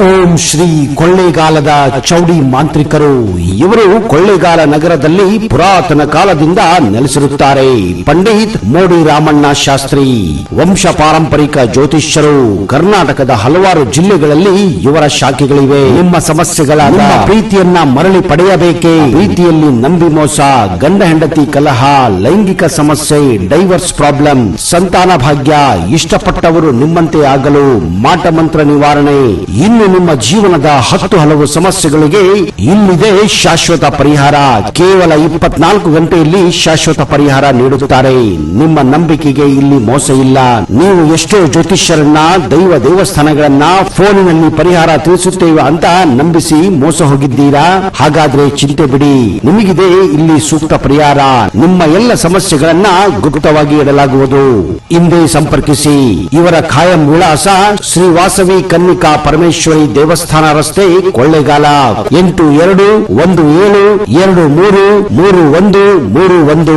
Oh. ಓಂ ಶ್ರೀ ಕೊಳ್ಳೇಗಾಲದ ಚೌಡಿ ಮಾಂತ್ರಿಕರು. ಇವರು ಕೊಳ್ಳೇಗಾಲ ನಗರದಲ್ಲಿ ಪುರಾತನ ಕಾಲದಿಂದ ನೆಲೆಸಿರುತ್ತಾರೆ. ಪಂಡಿತ್ ಮೋಡಿ ರಾಮಣ್ಣ ಶಾಸ್ತ್ರಿ ವಂಶ ಪಾರಂಪರಿಕ ಜ್ಯೋತಿಷ್ಯರು ಕರ್ನಾಟಕದ ಹಲವಾರು ಜಿಲ್ಲೆಗಳಲ್ಲಿ ಇವರ ಶಾಖೆಗಳಿವೆ. ನಿಮ್ಮ ಸಮಸ್ಯೆಗಳ ನಿಮ್ಮ ಪ್ರೀತಿಯನ್ನ ಮರಳಿ ಪಡೆಯಬೇಕೇ? ಪ್ರೀತಿಯಲ್ಲಿ ನಂಬಿ ಮೋಸ ಗಂಡ ಹೆಂಡತಿ ಕಲಹ ಲೈಂಗಿಕ ಸಮಸ್ಯೆ ಡೈವರ್ಸ್ ಪ್ರಾಬ್ಲಮ್ ಸಂತಾನ ಭಾಗ್ಯ ಇಷ್ಟಪಟ್ಟವರು ನಿಮ್ಮಂತೆ ಆಗಲು ಮಾಟ ಮಂತ್ರ ನಿವಾರಣೆ ಇನ್ನು ನಿಮ್ಮ ಜೀವನದ ಹತ್ತು ಹಲವು ಸಮಸ್ಯೆಗಳಿಗೆ ಇಲ್ಲಿದೆ ಶಾಶ್ವತ ಪರಿಹಾರ. ಕೇವಲ ಇಪ್ಪತ್ನಾಲ್ಕು ಗಂಟೆಯಲ್ಲಿ ಶಾಶ್ವತ ಪರಿಹಾರ ನೀಡುತ್ತಾರೆ. ನಿಮ್ಮ ನಂಬಿಕೆಗೆ ಇಲ್ಲಿ ಮೋಸ ಇಲ್ಲ. ನೀವು ಎಷ್ಟೋ ಜ್ಯೋತಿಷ್ಯರನ್ನ, ದೈವ ದೇವಸ್ಥಾನಗಳನ್ನ ಫೋನಿನಲ್ಲಿ ಪರಿಹಾರ ತಿಳಿಸುತ್ತೇವೆ ಅಂತ ನಂಬಿಸಿ ಮೋಸ ಹೋಗಿದ್ದೀರಾ? ಹಾಗಾದ್ರೆ ಚಿಂತೆ ಬಿಡಿ. ನಿಮಗಿದೆ ಇಲ್ಲಿ ಸೂಕ್ತ ಪರಿಹಾರ. ನಿಮ್ಮ ಎಲ್ಲ ಸಮಸ್ಯೆಗಳನ್ನ ಗುಪ್ತವಾಗಿ ಇಡಲಾಗುವುದು ಹಿಂದೆ ಸಂಪರ್ಕಿಸಿ. ಇವರ ಖಾಯಂ ವಿಳಾಸ ಶ್ರೀ ವಾಸವಿ ಕನ್ನಿಕಾ ಪರಮೇಶ್ವರಿ ದೇವಸ್ಥಾನ ರಸ್ತೆ ಕೊಳ್ಳೇಗಾಲ. ಎಂಟು ಎರಡು ಒಂದು ಏಳು ಎರಡು ಮೂರು ಮೂರು ಒಂದು ಮೂರು ಒಂದು.